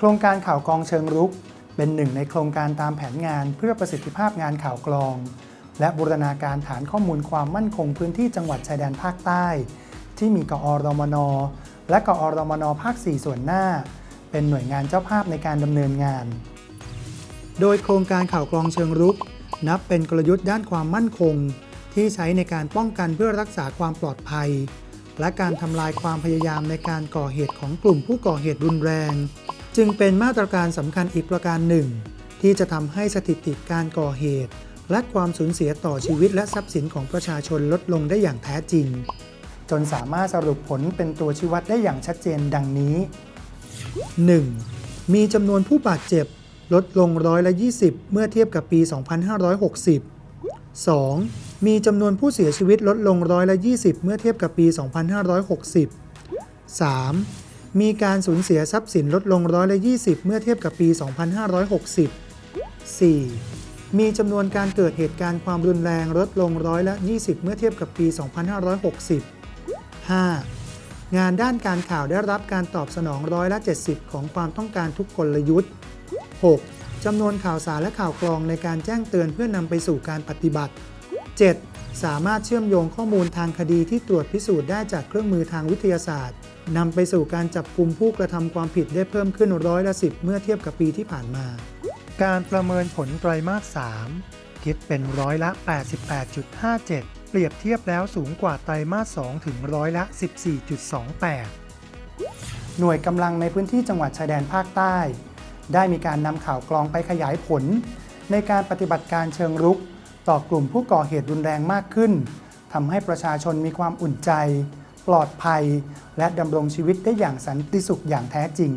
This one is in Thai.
โครงการข่าวกรองเชิงรุก เป็นหนึ่งในโครงการตามแผนงานเพื่อประสิทธิภาพงานข่าวกรอง และบูรณาการฐานข้อมูลความมั่นคงพื้นที่จังหวัดชายแดนภาคใต้ ที่มีกอรมน และกอรมนภาค 4 ส่วนหน้า เป็นหน่วยงานเจ้าภาพในการดำเนินงาน โดยโครงการข่าวกรองเชิงรุก นับเป็นกลยุทธ์ด้านความมั่นคง ที่ใช้ในการป้องกันเพื่อรักษาความปลอดภัย และการทำลายความพยายามในการก่อเหตุของกลุ่มผู้ก่อเหตุรุนแรง จึงเป็นมาตรการสำคัญอีกประการหนึ่ง ที่จะทำให้สถิติการก่อเหตุ และความสูญเสียต่อชีวิตและทรัพย์สินของประชาชนลดลงได้อย่างแท้จริง จนสามารถสรุปผลเป็นตัวชี้วัดได้อย่างชัดเจนดังนี้ 1. มีจำนวนผู้บาดเจ็บลดลงร้อยละ 20 เมื่อเทียบกับปี 2560 2. มีจำนวนผู้เสียชีวิตลดลงร้อยละ 20 เมื่อเทียบกับปี 2560 3. มีการสูญเสียทรัพย์สินลดลงร้อยละ20 เมื่อเทียบกับปี 2560 4. มีจำนวนการเกิดเหตุการณ์ความรุนแรงลดลงร้อยละ 20 เมื่อเทียบกับปี 2560 5. งานด้านการข่าวได้รับการตอบสนองร้อยละ 70 ของความต้องการทุกกลยุทธ์ 6. จำนวนข่าวสารและข่าวกรองในการแจ้งเตือนเพื่อนำไปสู่การปฏิบัติ 7. สามารถเชื่อมโยงข้อมูลทางคดีที่ตรวจพิสูจน์ได้จากเครื่องมือทางวิทยาศาสตร์นำไปสู่การจับกลุ่มผู้กระทำความผิดได้เพิ่มขึ้นร้อยละ10เมื่อเทียบกับปีที่ผ่านมา การประเมินผลไตรมาส 3 คิดเป็นร้อยละ 88.57 เปรียบเทียบแล้วสูงกว่าไตรมาส 2 ถึงร้อยละ 14.28 หน่วยกำลังในพื้นที่จังหวัดชายแดนภาคใต้ ได้มีการนำข่าวกรองไปขยายผล ในการปฏิบัติการเชิงรุก ต่อกลุ่มผู้ก่อเหตุรุนแรงมากขึ้นทำให้ประชาชนมีความอุ่นใจ ปลอดภัย และดำรงชีวิตได้อย่างสันติสุขอย่างแท้จริง